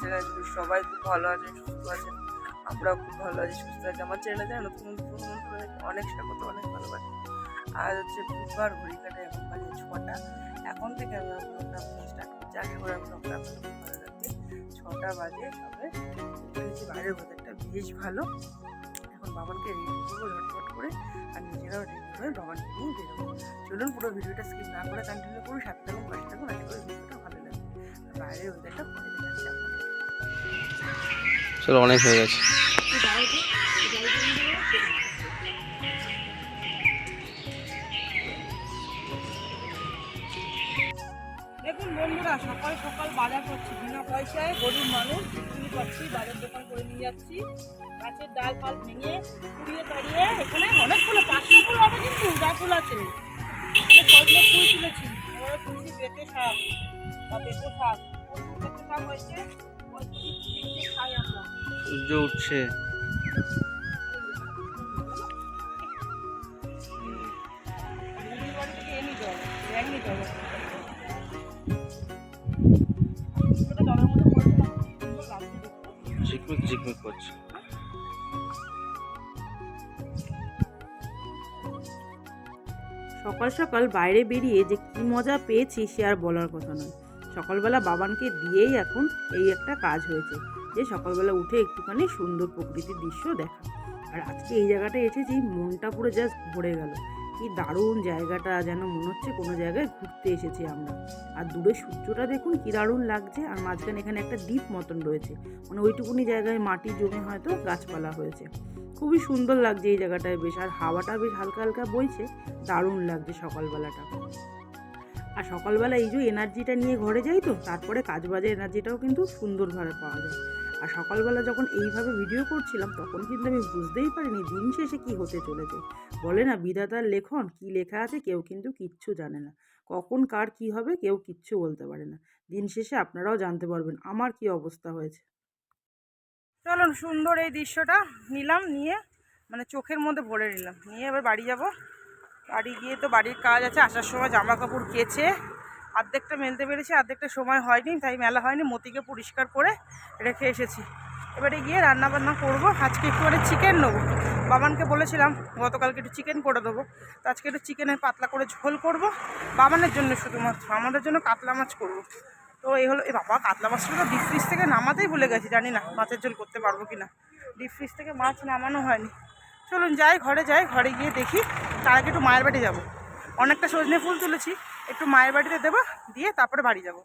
Channel সবাই খুব ভালো আছেন, সুস্থ আছেন, আমরাও খুব ভালো আছি, সুস্থ আছি। আমার চ্যানেলে নতুন নতুন অনেক স্বাগত, অনেক ভালোবাসি আজ হচ্ছে বুধবার ঘড়ি কাটে এখন বাজে ছটা। এখন থেকে আমি প্রোগ্রাম স্টার্ট করছি। আগে করে আমি প্রোগ্রাম ভালো লাগবে ছটা বাজে, সবে উঠেছি, বাইরের ওয়েদারটা বেশ ভালো। এখন বাবানকে রেডি করব, ঝটপট করে, আর নিজেরাও রেডি করে বাবানকে নিয়ে বেরোবো। চলুন, পুরো ভিডিওটা স্কিপ না করে কন্টিনিউ করুন সাথে থাকুন পাশে থাকুন, আশা করি ভিডিওটা ভালো লাগবে। বাইরের ওয়েদারটা আপনাদের চলো, অনেক হয়ে গেছে। দেখুন বন্ধুরা, সকাল সকাল বাজার করছি। বিনা পয়সায় গরিব মানুষ বিক্রি করছি, বাজার দোকান করে নিয়ে যাচ্ছি। ডাল ভেঙে কুড়িয়ে তাড়িয়ে এখানে অনেক ফুল আছে। হয়েছে। সূর্য উঠছে। সকাল সকাল বাইরে বেরিয়ে যে কি মজা পেয়েছি সে আর বলার কথা নয়। সকালবেলা বাবানকে দিয়েই এখন এই একটা কাজ হয়েছে। যে সকালবেলা উঠে একটুখানি সুন্দর প্রকৃতির দৃশ্য দেখা। আর আজকে এই জায়গাটা এসেছি, মনটা পুরো জাস্ট ভরে গেল। কি দারুণ জায়গাটা যেন মনে হচ্ছে কোনো জায়গায় ঘুরতে এসেছি আমরা। আর দূরে সূর্যটা দেখুন কি দারুণ লাগছে, আর মাঝখানে এখানে একটা দ্বীপ মতন রয়েছে। মানে ওইটুকুনি জায়গায় মাটি জমে হয়তো গাছপালা হয়েছে। খুবই সুন্দর লাগছে এই জায়গাটায় বেশ, আর হাওয়াটা বেশ হালকা হালকা বইছে, দারুণ লাগছে সকালবেলাটা। আর সকালবেলা এই যে এনার্জিটা নিয়ে ঘরে যাই তো, তারপরে কাজবাজের এনার্জিটাও কিন্তু সুন্দরভাবে পাওয়া যায়। আর সকালবেলা যখন এইভাবে ভিডিও করছিলাম, তখন কিন্তু আমি বুঝতেই পারিনি দিন শেষে কী হতে চলেছে। বলে না, বিধাতার লেখন, কি লেখা আছে কেউ কিন্তু কিচ্ছু জানে না। কখন কার কি হবে কেউ কিচ্ছু বলতে পারে না। দিন শেষে আপনারাও জানতে পারবেন আমার কি অবস্থা হয়েছে। চলুন, সুন্দর এই দৃশ্যটা নিলাম, নিয়ে মানে চোখের মধ্যে ভরে নিলাম। নিয়ে এবার বাড়ি যাব। বাড়ি গিয়ে তো বাড়ির কাজ আছে, আসার সময় জামা কাপড় কেচে অর্ধেকটা মেলতে পেরেছি অর্ধেকটা সময় হয়নি, তাই মেলা হয়নি। মতিকে পরিষ্কার করে রেখে এসেছি। এবারে গিয়ে রান্না বান্না করব। আজকে একটু করে চিকেন নেব। বাবানকে বলেছিলাম, গতকালকে একটু চিকেন করে দেবো। তো আজকে একটু চিকেনের পাতলা করে ঝোল করব। বাবানের জন্য শুধুমাত্র, আমাদের জন্য কাতলা মাছ করব। তো এই হলো, এ বাবা, কাতলা মাছটা তো ডিপ ফ্রিজ থেকে নামাতেই ভুলে গেছি, জানি না মাছের ঝোল করতে পারব কি না ডিপ ফ্রিজ থেকে মাছ নামানো হয়নি। চলুন যাই, ঘরে যাই, ঘরে গিয়ে দেখি। তার আগে একটু মায়ের বাড়ি যাব। অনেকটা সজনে ফুল তুলেছি। একটু মায়ের বাড়িতে দেবো, দিয়ে তারপরে বাড়ি যাব।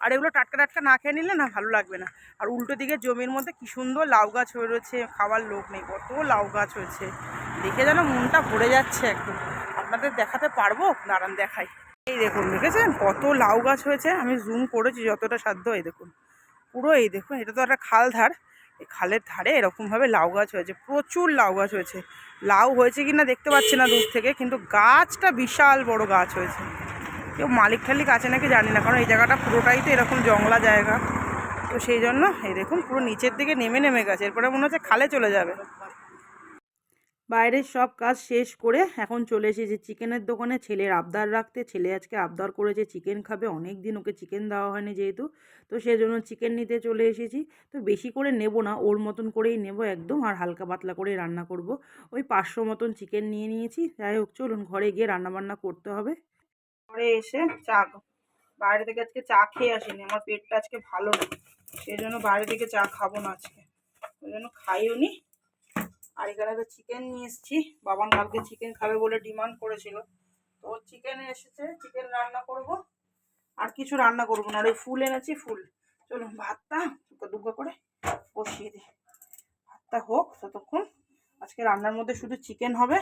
আর এগুলো টাটকা টাটকা না খেয়ে নিলে না ভালো লাগবে না। আর উল্টো দিকে জমির মধ্যে কি সুন্দর লাউ গাছ হয়ে রয়েছে, খাওয়ার লোক নেই, কত লাউ গাছ হয়েছে। দেখে যেন মনটা ভরে যাচ্ছে একদম। আপনাদের দেখাতে পারব? দাঁড়ান দেখাই। এই দেখুন, দেখেছেন? কত লাউ গাছ হয়েছে। আমি জুম করেছি, যতটা সাধ্য, এই দেখুন। পুরো এই দেখুন, এটা তো একটা খাল ধার। খালের ধারে এরকমভাবে লাউ গাছ হয়েছে, প্রচুর লাউ গাছ হয়েছে। লাউ হয়েছে কি না দেখতে পাচ্ছি না দূর থেকে, কিন্তু গাছটা বিশাল বড় গাছ হয়েছে। কেউ মালিক ঠালিক আছে নাকি জানি না, কারণ এই জায়গাটা পুরোটাই তো এরকম জংলা জায়গা। তো সেই জন্য, এই দেখুন, পুরো নিচের দিকে নেমে নেমে গেছে, এরপরে মনে হচ্ছে খালে চলে যাবে। বাইরের সব কাজ শেষ করে এখন চলে এসেছি চিকেনের দোকানে। ছেলের আবদার রাখতে। ছেলে আজকে আবদার করেছে, চিকেন খাবে। অনেক দিন ওকে চিকেন দেওয়া হয়নি যেহেতু। তো সেই জন্য চিকেন নিতে চলে এসেছি। তো বেশি করে নেব না, ওর মতন করেই নেব একদম। আর হালকা পাতলা করে রান্না করব। ওই পাঁচশো মতন চিকেন নিয়ে নিয়েছি। যাই হোক, চলুন ঘরে গিয়ে রান্না বান্না করতে হবে। ঘরে এসে চা বাইরে থেকে আজকে চা খেয়ে আসিনি। আমার পেটটা আজকে ভালো নেই। সেই জন্য বাইরে থেকে চা খাব না আজকে। ওই জন্য খাইও নি আর এখানে তো চিকেন নিয়ে এসেছি। বাবান কালকে চিকেন খাবে বলে ডিমান্ড করেছিল। তো চিকেন এসেছে চিকেন রান্না করব। আর কিছু রান্না করব না, আর ওই ফুল এনেছি, ফুল। চলুন, ভাতটা দুটো দুটো করে বসিয়ে দিই। ভাতটা হোক ততক্ষণ। আজকে রান্নার মধ্যে শুধু চিকেন হবে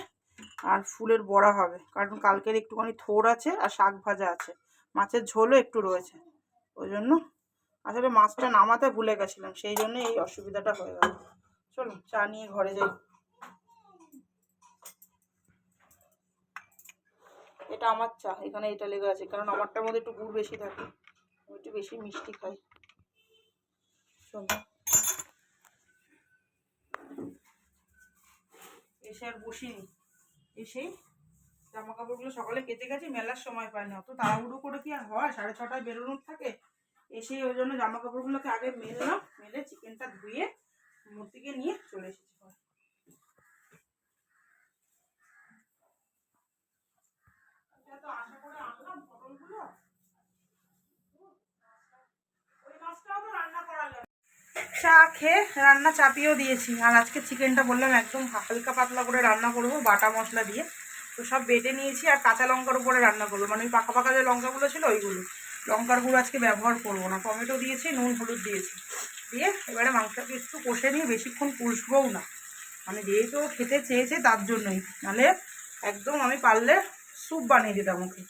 আর ফুলের বড়া হবে। কারণ কালকের একটুখানি থোর আছে আর শাক ভাজা আছে। মাছের ঝোলও একটু রয়েছে। ওই জন্য আসলে মাছটা নামাতে ভুলে গেছিলাম, সেই জন্য এই অসুবিধাটা হয়ে গেল। চলো, চা নিয়ে ঘরে যাই। এটা আমার চা, এখানে এটা লেগে আছে, কারণ আমারটার মধ্যে একটু গুড় বেশি থাকে। একটু বেশি মিষ্টি খাই। চলো। এসে আর বসিনি। এসেই জামা কাপড়গুলো সকালে কেটে গেছি, মেলার সময় পাই না অত তাড়াহুড়ো করে কি আর হয়? সাড়ে ছটায় বেরোনোর থাকে। এসে ওই জন্য জামা কাপড়গুলোকে আগে মেললাম, মেলে চিকেনটা ধুয়ে মূর্তিকে নিয়ে চলে এসেছি চা খেয়ে রান্না চাপিয়েও দিয়েছি। আর আজকে চিকেনটা বললাম একদম হালকা পাতলা করে রান্না করব, বাটা মশলা দিয়ে। তো সব বেটে নিয়েছি আর কাঁচা লঙ্কার উপরে রান্না করব। মানে ওই পাকা পাকা যে লঙ্কাগুলো ছিল ওইগুলো। লঙ্কার গুঁড়ো আজকে ব্যবহার করব না। টমেটো দিয়েছি, নুন, হলুদ দিয়েছি। দিয়ে এবারে মাংসটাকে একটু কষে নিয়ে বেশিক্ষণ কষবও না। মানে যেহেতু খেতে চেয়েছে তার জন্যই। নাহলে একদম আমি পারলে স্যুপ বানিয়ে দিতাম ওকে।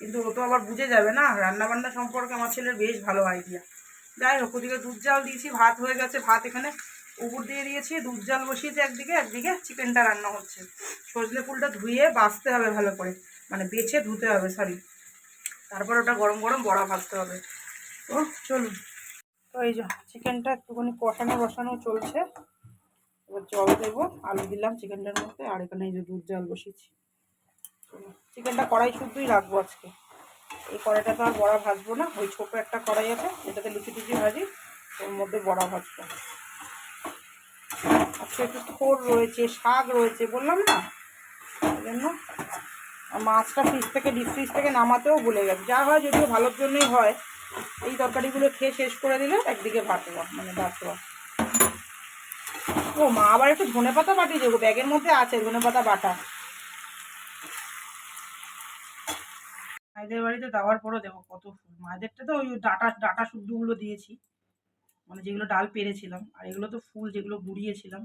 কিন্তু ও তো আবার বুঝে যাবে না, রান্নাবান্না সম্পর্কে আমার ছেলের বেশ ভালো আইডিয়া যাই হোক, ওদিকে দুধ জাল দিয়েছি, ভাত হয়ে গেছে, ভাত এখানে উপর দিয়ে দিয়েছি, দুধ জাল বসিয়েছি একদিকে একদিকে চিকেনটা রান্না হচ্ছে। সজনে ফুলটা ধুয়ে বাছতে হবে ভালো করে। মানে বেছে ধুতে হবে সরি তারপর ওটা গরম গরম বড়া ভাজতে হবে। ও চলুন। তো এই যে চিকেনটা একটুখানি কষানো বসানো চলছে। এবার জল দেবো, আলু দিলাম চিকেনটার মধ্যে, আর এখানে এই যে দুধ জল বসিয়েছি। চিকেনটা কড়াই শুদ্ধই রাখব আজকে। এই কড়াইটা তো আর বড়া ভাজবো না, ওই ছোটো একটা কড়াই আছে যেটাতে লুচি টুচি ভাজি, ওর মধ্যে বড়া ভাজবো। আজকে একটু থোর রয়েছে, শাক রয়েছে বললাম না? এই জন্য মাছটা ফ্রিজ থেকে, ডিপ ফ্রিজ থেকে নামাতেও ভুলে গেছে। যা হয় যদিও ভালোর জন্যই হয়। এই তরকারিগুলো খেয়ে শেষ করে দিলে, একদিকে ভাত মানে ভাত ও মা, আবার একটু ধনে পাতা বাটিয়ে দেবো, ব্যাগের মধ্যে আছে ধনে পাতা বাটা। মায়েদের বাড়িতে দেওয়ার পরও দেবো কত ফুল। মায়েদেরটা তো ওই ডাটা ডাটা শুদ্ধগুলো দিয়েছি। মানে যেগুলো ডাল পেরেছিলাম, আর এগুলো তো ফুল যেগুলো গুড়িয়েছিলাম,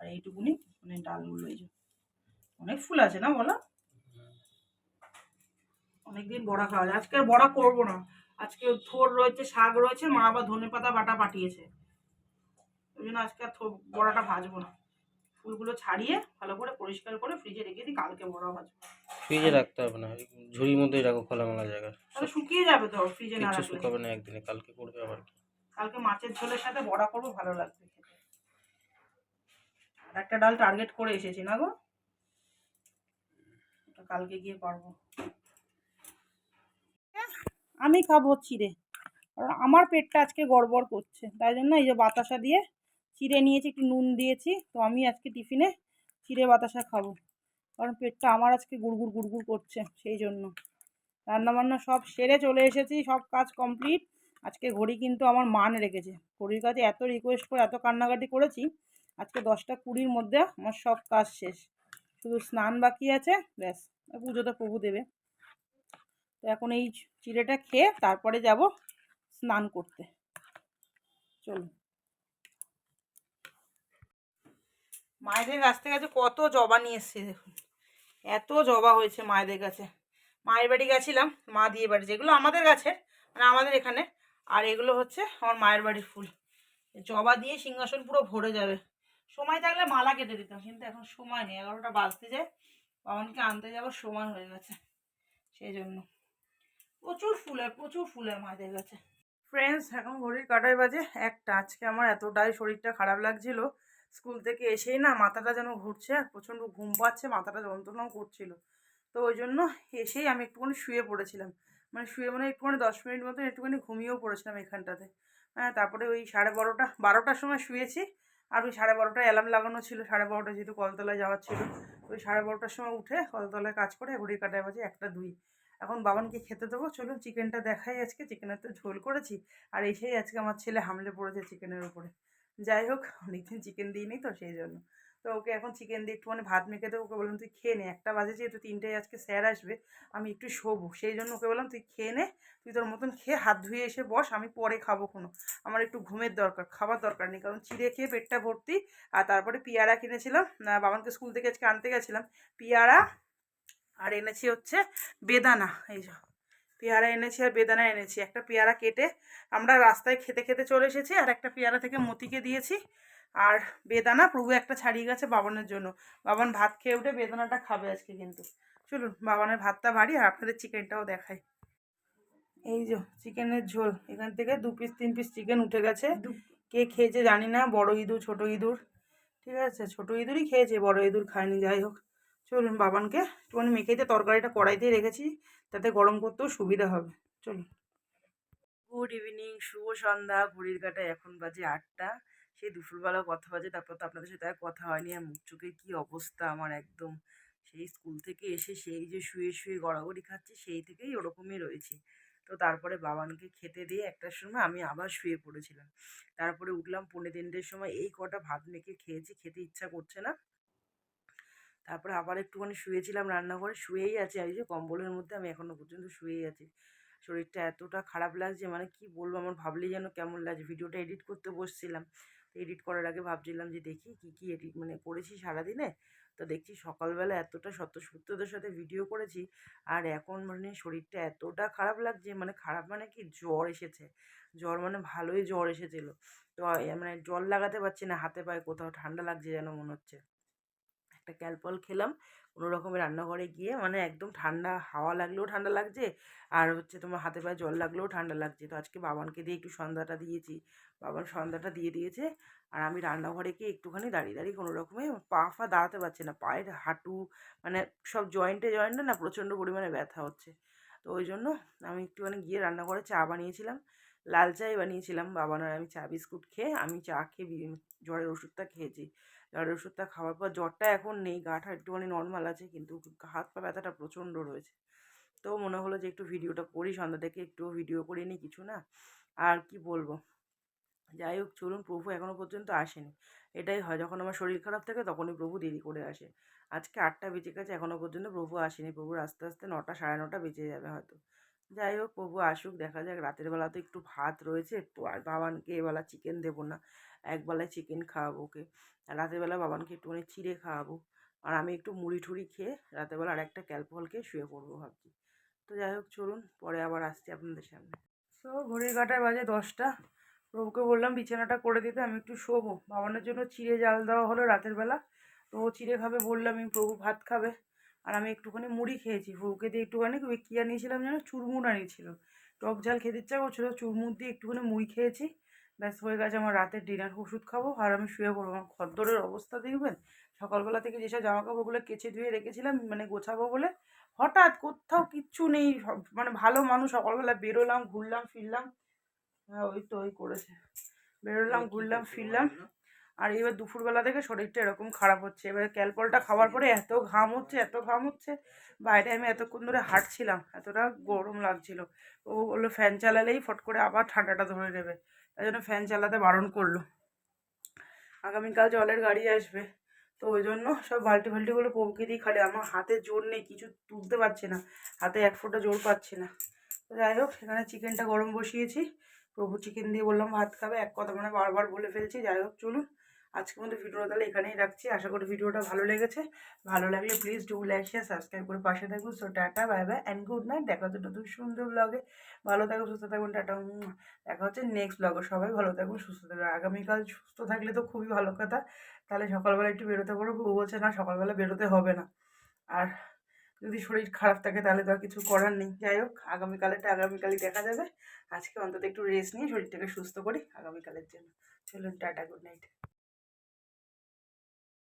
আর এইটুকুনি মানে ডালগুলো এই অনেক ফুল আছে না বলো? অনেকদিন বড়া খাওয়া যায়। আজকে আর বড়া করব না। আজকে থোর রয়েছে শাক রয়েছে মা আবার ধনে পাতা বাটা পাঠিয়েছে। ওই জন্য আজকে আর থো- বড়াটা ভাজবো না। ফুলগুলো ছাড়িয়ে ভালো করে পরিষ্কার করে ফ্রিজে রেখে দিই কালকে বড়া ভাজবো। ফ্রিজে রাখতে হবে না ঝুড়ির মধ্যেই রাখো খোলামেলা জায়গায়। তাহলে শুকিয়ে যাবে তো ফ্রিজে না রাখলে। শুকাবে না একদিনে কালকে করবে আবার কি? কালকে মাছের ঝোলের সাথে বড়া করব ভালো লাগবে খেতে। আর একটা ডাল টার্গেট করে এসেছি না গো? কালকে গিয়ে পারব আমি খাব চিড়ে। কারণ আমার পেটটা আজকে গড়বড় করছে। তাই জন্য এই যে বাতাসা দিয়ে চিড়ে নিয়েছি, একটু নুন দিয়েছি। তো আমি আজকে টিফিনে চিড়ে বাতাসা খাব। কারণ পেটটা আমার আজকে গুড়গুড় গুড়গুড় করছে সেই জন্য। রান্নাবান্না সব সেরে চলে এসেছি, সব কাজ কমপ্লিট। আজকে ঘড়ি কিন্তু আমার মান রেখেছে। ঘড়ির কাছে এত রিকোয়েস্ট করে, এত কান্নাকাটি করেছি, আজকে দশটা কুড়ির মধ্যে আমার সব কাজ শেষ। শুধু স্নান বাকি আছে, ব্যাস। পুজো তো প্রভু দেবে। তো এখন এই চিড়েটা খেয়ে তারপরে যাব স্নান করতে। চলুন। মায়েদের কাছ থেকে আছে কত জবা নিয়ে এসছে দেখুন। এত জবা হয়েছে মায়েদের কাছে। মায়ের বাড়ি গেছিলাম, মা দিয়ে বাড়ি, যেগুলো আমাদের কাছে মানে আমাদের এখানে। আর এগুলো হচ্ছে আমার মায়ের বাড়ির ফুল। জবা দিয়ে সিংহাসন পুরো ভরে যাবে। সময় থাকলে মালা কেটে দিতাম, কিন্তু এখন সময় নেই। এগারোটা বাজতে যায়। বাবানকে আনতে যাওয়ার সময় হয়ে গেছে। সেই জন্য। প্রচুর ফুলের প্রচুর ফুলের মায়েদের কাছে ফ্রেন্ডস এখন ঘড়ির কাটায় বাজে একটা। আজকে আমার এতটাই শরীরটা খারাপ লাগছিল। স্কুল থেকে এসেই না মাথাটা যেন ঘুরছে আর প্রচণ্ড ঘুম পাচ্ছে, মাথাটা যন্ত্রণাও করছিল। তো ওই জন্য এসেই আমি একটুখানি শুয়ে পড়েছিলাম। মানে শুয়ে মানে একটুখানি দশ মিনিট মতো একটুখানি ঘুমিয়েও পড়েছিলাম এখানটাতে। হ্যাঁ তারপরে ওই সাড়ে বারোটা, বারোটার সময় শুয়েছি। আর ওই সাড়ে বারোটায় অ্যালার্ম লাগানো ছিল, সাড়ে বারোটা যেহেতু কলতলায় যাওয়ার ছিল। ওই সাড়ে বারোটার সময় উঠে কলতলায় কাজ করে ঘড়ির কাটায় বাজে একটা, দুই। এখন বাবানকে খেতে দেবো। চলুন চিকেনটা দেখাই আজকে। চিকেনের তো ঝোল করেছি। আর এসেই আজকে আমার ছেলে হামলে পড়েছে চিকেনের উপরে। যাই হোক, অনেকদিন চিকেন দিইনি তো সেই জন্য। তো ওকে এখন চিকেন দিয়ে একটুখানি ভাত মেখে দেবো। ওকে বললাম, তুই খেয়ে নে। একটা বাজে যেহেতু তিনটেয় আজকে স্যার আসবে, আমি একটু শোবো। সেই জন্য ওকে বললাম, তুই খেয়ে নে। তুই তোর মতন খেয়ে হাত ধুয়ে এসে বস। আমি পরে খাব কোনো। আমার একটু ঘুমের দরকার, খাবার দরকার নেই। কারণ চিড়ে খেয়ে পেটটা ভর্তি। আর তারপরে পিয়ারা কিনেছিলাম। বাবানকে স্কুল থেকে আজকে আনতে গেছিলাম। পিয়ারা আর এনেছি হচ্ছে বেদানা এই যে। পেয়ারা এনেছি আর বেদানা এনেছি। একটা পেয়ারা কেটে আমরা রাস্তায় খেতে খেতে চলে এসেছি আর একটা পেয়ারা থেকে মতিকে দিয়েছি। আর বেদানা প্রভু একটা ছাড়িয়ে গেছে বাবানের জন্য। বাবান ভাত খেয়ে উঠে বেদানাটা খাবে আজকে কিন্তু। চলুন বাবানের ভাতটা বাড়ি আর আপনাদের চিকেনটাও দেখাই। এই যে চিকেনের ঝোল। এখান থেকে দু পিস তিন পিস চিকেন উঠে গেছে। কে খেয়েছে জানি না বড় ইঁদুর ছোট ইঁদুর। ঠিক আছে? ছোট ইঁদুরই খেয়েছে বড় ইঁদুর খায়নি যাই হোক। চলুন বাবানকে একটুখানি মেখে দিয়ে তরকারিটা কড়াইতেই রেখেছি, তাতে গরম করতেও সুবিধা হবে। চলুন। গুড ইভিনিং, শুভ সন্ধ্যা। ঘড়ির কাটা এখন বাজে আটটা। সেই দুপুরবেলা কথা বাজে, তারপর তো আপনাদের সাথে আর কথা হয়নি। আর মুখ চোখের কী অবস্থা আমার একদম। সেই স্কুল থেকে এসে সেই যে শুয়ে শুয়ে গড়াগড়ি খাচ্ছি, সেই থেকেই ওরকমই রয়েছি। তো তারপরে বাবানকে খেতে দিয়ে একটার সময় আমি আবার শুয়ে পড়েছিলাম। তারপরে উঠলাম, পৌনে তিনটের সময় এই কটা ভাত মেখে খেয়েছি, খেতে ইচ্ছা করছে না। তারপরে আবার একটুখানি শুয়েছিলাম রান্নাঘরে, শুয়েই আছি। এই যে কম্বলের মধ্যে আমি এখনও পর্যন্ত শুয়েই আছি। শরীরটা এতটা খারাপ লাগছে মানে কি বলব, আমার ভাবলেই যেন কেমন লাগছে। ভিডিওটা এডিট করতে বসছিলাম। এডিট করার আগে ভাবছিলাম যে দেখি কি কি এডিট মানে করেছি সারাদিনে। তো দেখছি সকালবেলা এতটা স্বতঃস্ফূর্তদের সাথে ভিডিও করেছি। আর এখন মানে শরীরটা এতটা খারাপ লাগছে মানে খারাপ মানে কি, জ্বর এসেছে। জ্বর মানে ভালোই জ্বর এসেছিল। তো মানে জল লাগাতে পারছি না, হাতে পায়ে কোথাও ঠান্ডা লাগছে যেন মনে হচ্ছে। একটা ক্যালপল খেলাম। কোনো রকমের রান্নাঘরে গিয়ে মানে একদম ঠান্ডা হাওয়া লাগলেও ঠান্ডা লাগছে, আর হচ্ছে তোমার হাতে পায়ে জল লাগলেও ঠান্ডা লাগছে। তো আজকে বাবানকে দিয়ে একটু সন্ধ্যাটা দিয়েছি। বাবান সন্ধ্যাটা দিয়ে দিয়েছে, আর আমি রান্নাঘরে গিয়ে একটুখানি দাঁড়িয়ে দাঁড়িয়ে কোনো রকমে পা ফা দাঁড়াতে পারছে না। পায়ের হাঁটু মানে সব জয়েন্টে জয়েন্টে না প্রচণ্ড পরিমাণে ব্যথা হচ্ছে। তো ওই জন্য আমি একটুখানি গিয়ে রান্নাঘরে চা বানিয়েছিলাম, লাল চাই বানিয়েছিলাম। বাবান আর আমি চা বিস্কুট খেয়ে আমি চা খেয়ে জ্বরের ওষুধটা খেয়েছি। জ্বরের ওষুধটা খাওয়ার পর জ্বরটা এখন নেই, গাটা একটুখানি নর্মাল আছে, কিন্তু হাত পা ব্যথাটা প্রচণ্ড রয়েছে। তো মনে হলো যে একটু ভিডিওটা করি, সন্ধ্যা থেকে একটু ভিডিও করিনি কিছু না, আর কি বলব? যাই হোক, চলুন, প্রভু এখনও পর্যন্ত আসেনি। এটাই হয়, যখন আমার শরীর খারাপ থাকে তখনই প্রভু দেরি করে আসে। আজকে আটটা বেজে গেছে এখনও পর্যন্ত প্রভু আসেনি। প্রভুর আস্তে আস্তে নটা, সাড়ে নটা বেজে যাবে হয়তো। যাই হোক প্রভু আসুক, দেখা যাক। রাতের বেলা তো একটু ভাত রয়েছে একটু আর বাবানকে এবেলা চিকেন দেবো না। একবেলায় চিকেন খাওয়াবো ওকে। আর রাতের বেলা বাবানকে একটুখানি চিড়ে খাওয়াবো। আর আমি একটু মুড়ি ঠুড়ি খেয়ে রাতের বেলা আর একটা ক্যালপল খেয়ে শুয়ে পড়ব ভাবছি। তো যাই হোক, চলুন, পরে আবার আসছি আপনাদের সামনে। তো ঘড়ির কাটার বাজে দশটা। প্রভুকে বললাম বিছানাটা করে দিতে, আমি একটু শোবো। বাবানের জন্য চিড়ে জাল দেওয়া হলো রাতের বেলা। তো ও চিড়ে খাবে বললাম আমি, প্রভু ভাত খাবে। আর আমি একটুখানি মুড়ি খেয়েছি। প্রভুকে দিয়ে একটুখানি ওই কী আনিয়েছিলাম যেন? চুরমুর আনিয়েছিল। টক ঝাল খেতে ইচ্ছা করছিল চুরমুর দিয়ে একটুখানি মুড়ি খেয়েছি। ব্যাস হয়ে গেছে আমার রাতের ডিনার ওষুধ খাব আর আমি শুয়ে পড়ব। আমার খদ্দরের অবস্থা দেখবেন? সকালবেলা থেকে যেসব জামা কাপড়গুলো কেচে ধুয়ে রেখেছিলাম মানে গোছাবো বলে হঠাৎ কোথাও কিচ্ছু নেই সব- মানে ভালো মানুষ সকালবেলা বেরোলাম ঘুরলাম ফিরলাম। হ্যাঁ ওই তো ওই করেছে। বেরোলাম ঘুরলাম ফিরলাম। আর এবার দুপুরবেলা থেকে শরীরটা এরকম খারাপ হচ্ছে। এবার ক্যালপলটা খাওয়ার পরে এত ঘাম হচ্ছে এত ঘাম হচ্ছে বাইরে আমি এতক্ষণ ধরে হাঁটছিলাম এতটা গরম লাগছিল। ও বলল ফ্যান চালালেই ফট করে আবার ঠান্ডাটা ধরে নেবে। তাই জন্য ফ্যান চালাতে বারণ করল। আগামীকাল জলের গাড়ি আসবে তো ওই জন্য সব বালতি ফাল্টিগুলো পৌঁকে দিই খালি। আমার হাতে জোর নেই কিছু তুলতে পারছি না। হাতে এক ফোঁটা জোর পাচ্ছি না। তো যাই হোক সেখানে চিকেনটা গরম বসিয়েছি। প্রভু চিকেন দিয়ে বললাম ভাত খাবে? এক কথা মানে বারবার বলে ফেলছি। যাই হোক চলুন। আজকের মধ্যে ভিডিওটা তাহলে এখানেই রাখছি। আশা করি ভিডিওটা ভালো লেগেছে। ভালো লাগলে please do like share subscribe করে পাশে থাকুন। So tata bye bye and good night দেখা হচ্ছে নতুন সুন্দর ব্লগে ভালো থাকুন, সুস্থ থাকুন, টাটা দেখা হচ্ছে নেক্সট ব্লগে সবাই ভালো থাকুন, সুস্থ থাকুন। আগামীকাল সুস্থ থাকলে তো খুবই ভালো কথা। তাহলে সকালবেলা একটু বেরোতে পারব ও বলছে, না, সকালবেলা বেরোতে হবে না। আর যদি শরীর খারাপ থাকে তাহলে তো আর কিছু করার নেই। যাই হোক, আগামীকালেরটা আগামীকালই দেখা যাবে। আজকে অন্তত একটু রেস্ট নিয়ে শরীরটাকে সুস্থ করি আগামীকালের জন্য। চলুন, টাটা গুড নাইট